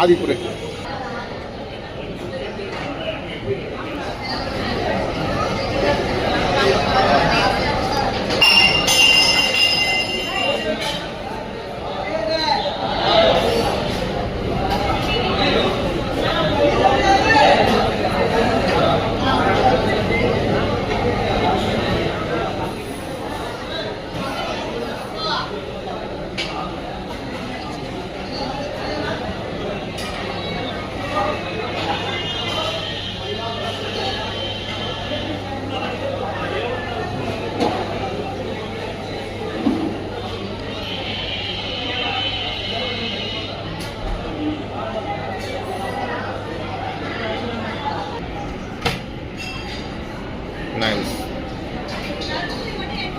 आदिपुर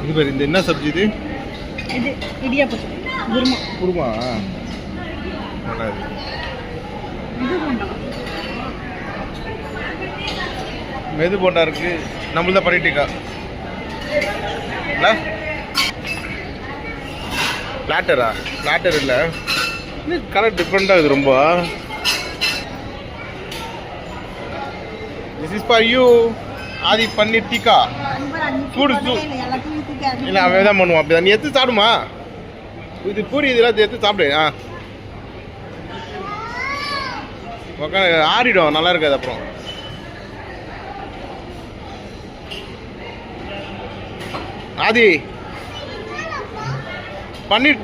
இது பேர் இந்த என்ன சப்ஜி இது? இது இடியாப்பம். குருமா. குருமா? நல்லா இருக்கு. இது மெது போண்டா இருக்கு. நம்மள்தான் பண்ணிட்டுக்கா இல்லை பிளாட்டரா பிளாட்டர் இல்லை. இது கலர் டிஃப்ரெண்டாக இருக்குது ரொம்ப. This is for you Aadhi paneer tikka சூடு, சூடு. இல்லை அவன் தான் பண்ணுவான் அப்படி நீ எடுத்து சாப்பிடுமா? இது பூரி இதெல்லாம் எடுத்து சாப்பிடு. ஆ. உக்காந்து ஆறிடும். நல்லா இருக்காது அப்புறம். ஆதி. பன்னீர்.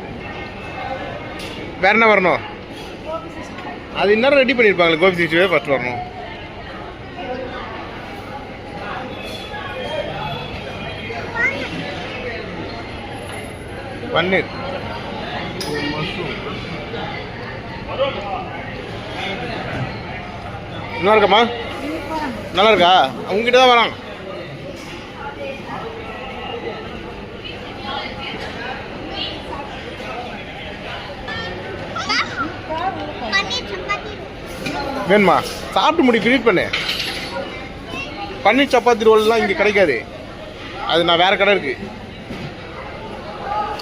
வேற என்ன வரணும்? அது இன்னும் ரெடி பண்ணியிருப்பாங்களே கோபி சிக்ஸ்டிவே ஃபஸ்ட் வரணும். பன்னீர். நல்லா இருக்காம்மா நல்லா இருக்கா உங்ககிட்ட தான் வரான் வேணுமா? சாப்பிட்டு முடி ஃபினிட் பண்ணு. பன்னீர் சப்பாத்தி ரோல்லாம் இங்கே கிடைக்காது. அது நான் வேறு கடை இருக்குது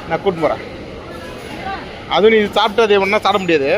நான் கூட்டு போகிறேன் அதுவும் நீ சாப்பிட்டு அது ஒன்றா சாப்பிட முடியாது.